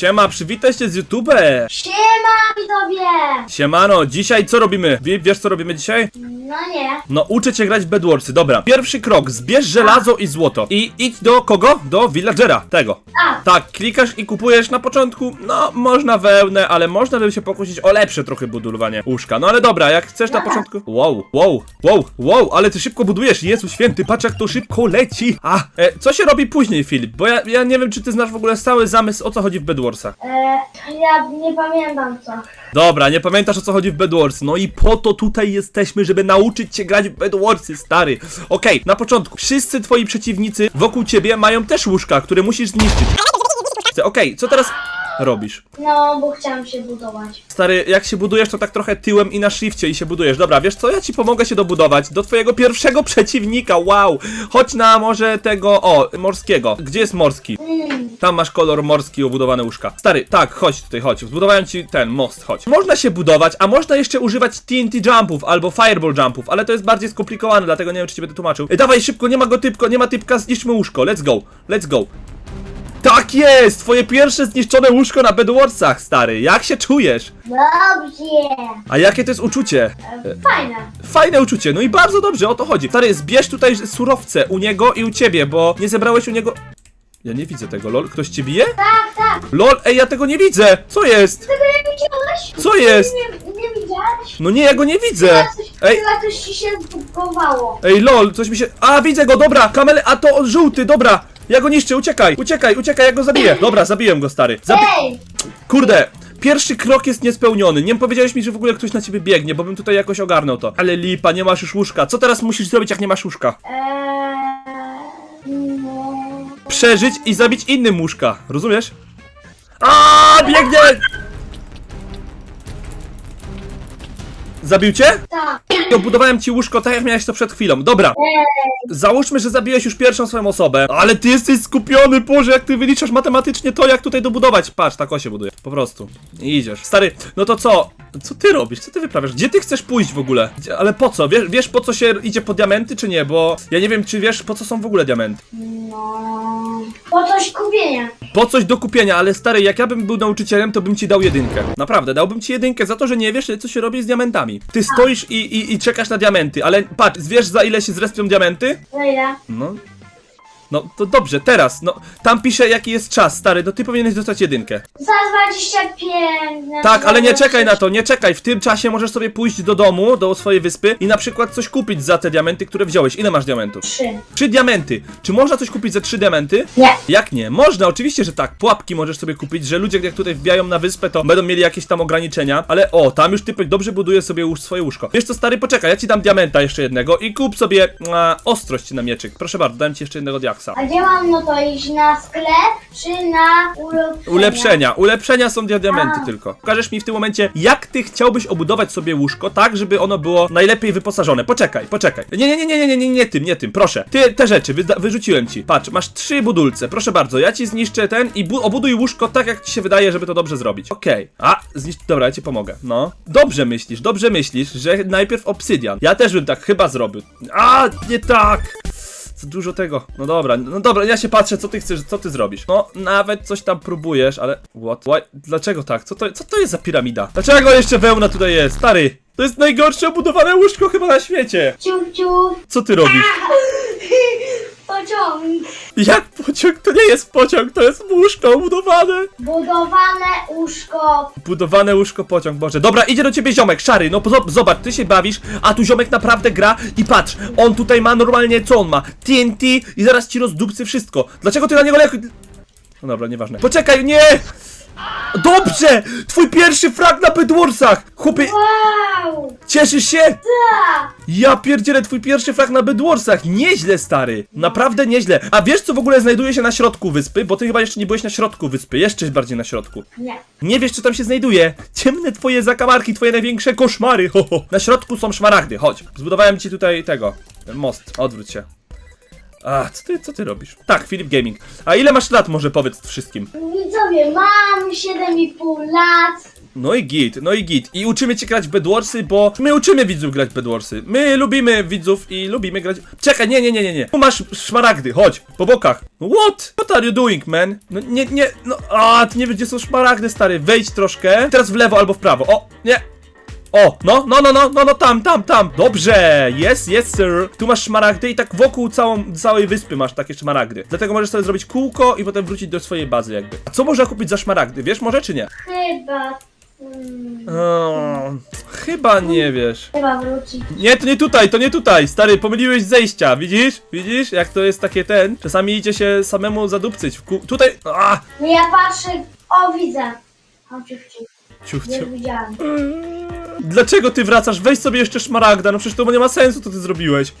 Siema, przywitaj się z YouTube. Siema widzowie! Siemano, dzisiaj co robimy? Wie, wiesz co robimy dzisiaj? No nie. No, uczę cię grać w Bedwarsy. Dobra, pierwszy krok, zbierz żelazo i złoto. I idź do kogo? Do villagera, tego. A, Tak, klikasz i kupujesz na początku, no, można wełnę, ale można by się pokusić o lepsze trochę budowanie łóżka. No ale dobra, jak chcesz na początku... Wow, wow, wow, wow, ale ty szybko budujesz, Jezu święty, patrz jak to szybko leci. A, e, co się robi później, Filip? Bo ja, ja nie wiem, czy ty znasz w ogóle cały zamysł, o co chodzi w Bedwarsach. e, ja nie pamiętam co. Dobra, nie pamiętasz o co chodzi w Bedwars. No i po to tutaj jesteśmy, żeby nauczyć cię grać w Bedwarsy, stary. Okej, na początku. Wszyscy twoi przeciwnicy wokół ciebie mają też łóżka, które musisz zniszczyć. Okej, co teraz robisz? No, bo chciałam się budować. Stary, jak się budujesz, to tak trochę tyłem i na shifcie i się budujesz. Dobra, wiesz co, ja ci pomogę się dobudować do twojego pierwszego przeciwnika, wow! Chodź na może tego, o, morskiego. Gdzie jest morski? Mm, Tam masz kolor morski, obudowane łóżka. Stary, tak, chodź tutaj, chodź. Zbudowałem ci ten most, chodź. Można się budować, a można jeszcze używać TNT jumpów albo fireball jumpów, ale to jest bardziej skomplikowane, dlatego nie wiem, czy ci będę tłumaczył. Ej, dawaj szybko, nie ma go typko, nie ma typka, zniszczmy łóżko. Let's go, let's go. Tak jest! Twoje pierwsze zniszczone łóżko na Bedwarsach, stary. Jak się czujesz? dobrze. A jakie to jest uczucie? E, fajne. Fajne uczucie, no i bardzo dobrze, o to chodzi. Stary, zbierz tutaj surowce u niego i u ciebie, bo nie zebrałeś u niego... Ja nie widzę tego, lol. Ktoś cię bije? Tak, tak. Lol, ej, ja tego nie widzę! Co jest? Tego nie widziałeś? Co jest? Nie, nie widziałeś? No nie, ja go nie widzę! Chyba coś, Ej, chyba coś ci się zbugowało. ej, lol, coś mi się... A, widzę go, dobra! Kamele, a to on żółty, dobra! Ja go niszczę, uciekaj, uciekaj, uciekaj, ja go zabiję. Dobra, zabiłem go, stary. Zabi... Ej! Kurde! Pierwszy krok jest niespełniony. Nie powiedziałeś mi, że w ogóle ktoś na ciebie biegnie, bo bym tutaj jakoś ogarnął to. Ale lipa, nie masz już łóżka. Co teraz musisz zrobić, jak nie masz łóżka? Eee. Przeżyć i zabić innym łóżka. Rozumiesz? A, biegnie! Zabił cię? Tak. Dobudowałem ci łóżko tak jak miałeś to przed chwilą. Dobra. Załóżmy, że zabiłeś już pierwszą swoją osobę. Ale ty jesteś skupiony, Boże, jak ty wyliczasz matematycznie to, jak tutaj dobudować. Patrz, tak o się buduje. Po prostu. I idziesz. Stary, no to co? Co ty robisz? Co ty wyprawiasz? Gdzie ty chcesz pójść w ogóle? Gdzie, ale po co? Wiesz, wiesz po co się idzie po diamenty, czy nie? Bo ja nie wiem, czy wiesz po co są w ogóle diamenty. no... Po coś kupienia. Po coś do kupienia, ale stary, jak ja bym był nauczycielem, to bym ci dał jedynkę. Naprawdę, dałbym ci jedynkę za to, że nie wiesz, co się robi z diamentami. Ty stoisz i, i, i czekasz na diamenty, ale patrz, wiesz za ile się zrespią diamenty? Za ile? No. No to dobrze, teraz, no tam pisze jaki jest czas, stary, no ty powinieneś dostać jedynkę. Za 25. znaczy Tak, ale nie czekaj na 26. to, nie czekaj. W tym czasie możesz sobie pójść do domu, do swojej wyspy i na przykład coś kupić za te diamenty, które wziąłeś. Ile masz diamentów? Trzy. Trzy diamenty. Czy można coś kupić za trzy diamenty? Nie. Jak nie? Można, oczywiście, że tak. Pułapki możesz sobie kupić, że ludzie jak tutaj wbijają na wyspę, to będą mieli jakieś tam ograniczenia, ale o, tam już typek dobrze buduje sobie już swoje łóżko. Wiesz co, stary, poczekaj, ja ci dam diamenta jeszcze jednego i kup sobie ostrość na mieczyk. Proszę bardzo, dam ci jeszcze jednego diaksa. A gdzie mam no to iść? Na sklep czy na ulepszenia? Ulepszenia. Ulepszenia są dia- diamenty tylko. Pokażesz mi w tym momencie, jak ty chciałbyś obudować sobie łóżko tak, żeby ono było najlepiej wyposażone. Poczekaj, poczekaj. Nie, nie, nie, nie, nie, nie, nie, nie tym, nie tym, proszę. Ty, te rzeczy, wyda- wyrzuciłem ci. Patrz, masz trzy budulce, proszę bardzo, ja ci zniszczę ten i bu- obuduj łóżko tak, jak ci się wydaje, żeby to dobrze zrobić. Okej. A, zniszcz... Dobra, ja ci pomogę. No. Dobrze myślisz, dobrze myślisz, że najpierw obsydian. Ja też bym tak chyba zrobił. A, nie tak! Dużo tego. No dobra, no dobra, ja się patrzę, co ty chcesz, co ty zrobisz. No, nawet coś tam próbujesz, ale. What? Why? Dlaczego tak? Co to, co to jest za piramida? Dlaczego jeszcze wełna tutaj jest? Stary! To jest najgorsze obudowane łóżko chyba na świecie! Ciup, ciup. Co ty robisz? Pociąg. Jak pociąg? To nie jest pociąg, to jest łóżko obudowane! Budowane łóżko. Budowane łóżko pociąg, Boże. Dobra, idzie do ciebie ziomek, szary, no zo- zobacz, ty się bawisz, a tu ziomek naprawdę gra i patrz, on tutaj ma normalnie, co on ma? TNT i zaraz ci rozdupcy wszystko. Dlaczego ty na niego lek... No dobra, nieważne. Poczekaj, nie! Dobrze! Twój pierwszy frag na Bedwarsach! Chłopie, Wow. cieszysz się? Tak. Ja pierdzielę, twój pierwszy frag na Bedwarsach! Nieźle, stary! Naprawdę nieźle. A wiesz, co w ogóle znajduje się na środku wyspy? Bo ty chyba jeszcze nie byłeś na środku wyspy, jeszcze bardziej na środku. Nie. Nie wiesz, co tam się znajduje. Ciemne twoje zakamarki, twoje największe koszmary. Ho, ho. Na środku są szmaragdy. Chodź. Zbudowałem ci tutaj tego. Ten most. Odwróć się. A, co ty, co ty robisz? Tak, Filip Gaming. A ile masz lat, może powiedz wszystkim? Widzowie, mam 7,5 lat. No i git, no i git. I uczymy cię grać w Bedwarsy, bo my uczymy widzów grać w Bedwarsy. My lubimy widzów i lubimy grać... Czekaj, nie, nie, nie, nie, nie. Tu masz szmaragdy, chodź, po bokach. What? What are you doing, man? No nie, nie, no, a, ty nie wiesz, gdzie są szmaragdy, stary. Wejdź troszkę. Teraz w lewo albo w prawo. O, nie. O, no, no, no, no, no, no, tam, tam, tam. Dobrze, jest, jest, sir. Tu masz szmaragdy i tak wokół całą, całej wyspy masz takie szmaragdy. Dlatego możesz sobie zrobić kółko i potem wrócić do swojej bazy jakby. A co można kupić za szmaragdy, wiesz może czy nie? Chyba. Hmm, O, chyba nie wiesz. chyba wrócić. Nie, to nie tutaj, to nie tutaj, stary, pomyliłeś zejścia, widzisz? Widzisz, jak to jest takie ten? Czasami idzie się samemu zadupcyć. W kół... Tutaj, a, Nie, ja patrzę. O, widzę. Cię wciąż. ciuf, Nie ciuf. Dlaczego ty wracasz? Weź sobie jeszcze szmaragda, no przecież to nie ma sensu, co ty zrobiłeś.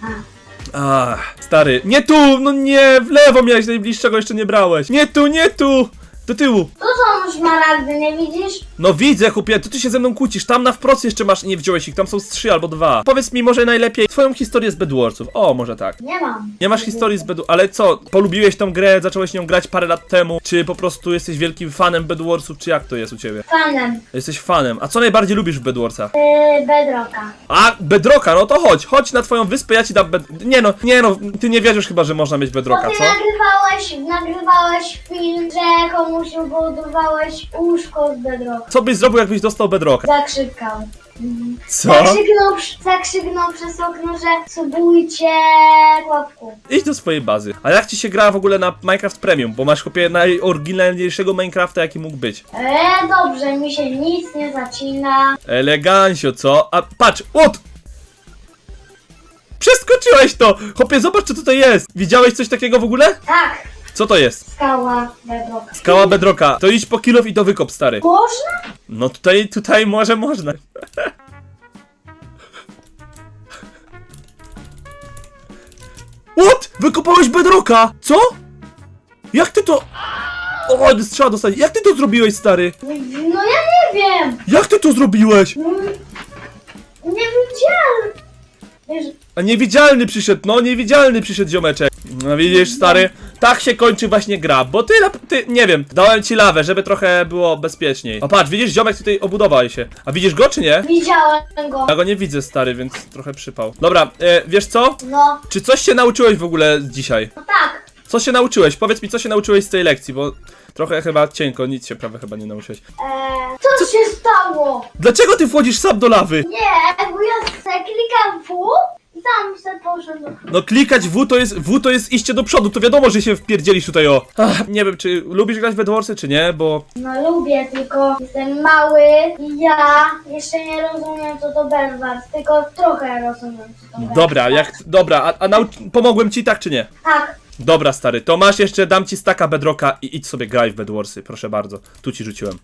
Ach, stary, nie tu, no nie, w lewo miałeś najbliższego, jeszcze nie brałeś. Nie tu, nie tu, do tyłu. Tu są szmaragdy, nie widzisz? No widzę, chłopie, to ty się ze mną kłócisz. Tam na wprost jeszcze masz, nie wziąłeś ich, tam są z trzy albo dwa. Powiedz mi może najlepiej twoją historię z Bedwarsów. O, może tak. Nie mam. Nie masz historii z Bedwarsów, ale co, polubiłeś tą grę, zacząłeś nią grać parę lat temu, czy po prostu jesteś wielkim fanem Bedwarsów, czy jak to jest u ciebie? Fanem. Jesteś fanem. A co najbardziej lubisz w Bedwarsach? Yy, Bedrocka. A, Bedrocka, no to chodź, chodź na twoją wyspę, ja ci dam bed... Nie no, nie no, ty nie wierzysz chyba, że można mieć ty co? Nagrywałeś, nagrywałeś film, że komuś budowałeś łóżko z Bedrocka. Co byś zrobił, jakbyś dostał Bedrocka? Zakrzykał. Co? Zakrzyknął, zakrzyknął przez okno, że subujcie chłopku. Idź do swojej bazy. A jak ci się gra w ogóle na Minecraft Premium? Bo masz chłopie najoryginalniejszego Minecrafta, jaki mógł być. E, dobrze, mi się nic nie zacina. Elegancio, co? A patrz, łot! Przeskoczyłeś to! Chłopie, zobacz co tutaj jest! Widziałeś coś takiego w ogóle? Tak, Co to jest? skała Bedrock. Skała Bedrocka. To idź po kilof i to wykop, stary. Można? No tutaj, tutaj może można. What? Wykopałeś Bedrocka? Co? Jak ty to... O, strzała dostanie. Jak ty to zrobiłeś, stary? No ja nie wiem. Jak ty to zrobiłeś? Mm, A niewidzialny przyszedł, no niewidzialny przyszedł ziomeczek. No widzisz, stary, tak się kończy właśnie gra, bo ty, ty, nie wiem, dałem ci lawę, żeby trochę było bezpieczniej. O patrz, widzisz, ziomek tutaj obudował się. A widzisz go, czy nie? widziałem go. Ja go nie widzę, stary, więc trochę przypał. Dobra, e, wiesz co? No, Czy coś się nauczyłeś w ogóle dzisiaj? no tak. Co się nauczyłeś? Powiedz mi, co się nauczyłeś z tej lekcji, bo trochę chyba cienko, nic się prawie chyba nie nauczyłeś. Eee, co się stało? Dlaczego ty wchodzisz sam do lawy? Nie, bo ja klikam W tam se poszedł. No klikać W to jest, W to jest iście do przodu, to wiadomo, że się wpierdzielisz tutaj o. Ach, nie wiem, czy lubisz grać w Bedwarsy, czy nie, bo... No lubię, tylko jestem mały i ja jeszcze nie rozumiem co to Belwars, tylko trochę rozumiem co to. Dobra, jak, dobra, a, a nauc- pomogłem ci tak, czy nie? Tak, Dobra, stary, to masz jeszcze, dam ci staka Bedrocka i idź sobie graj w Bedwarsy, proszę bardzo. Tu ci rzuciłem.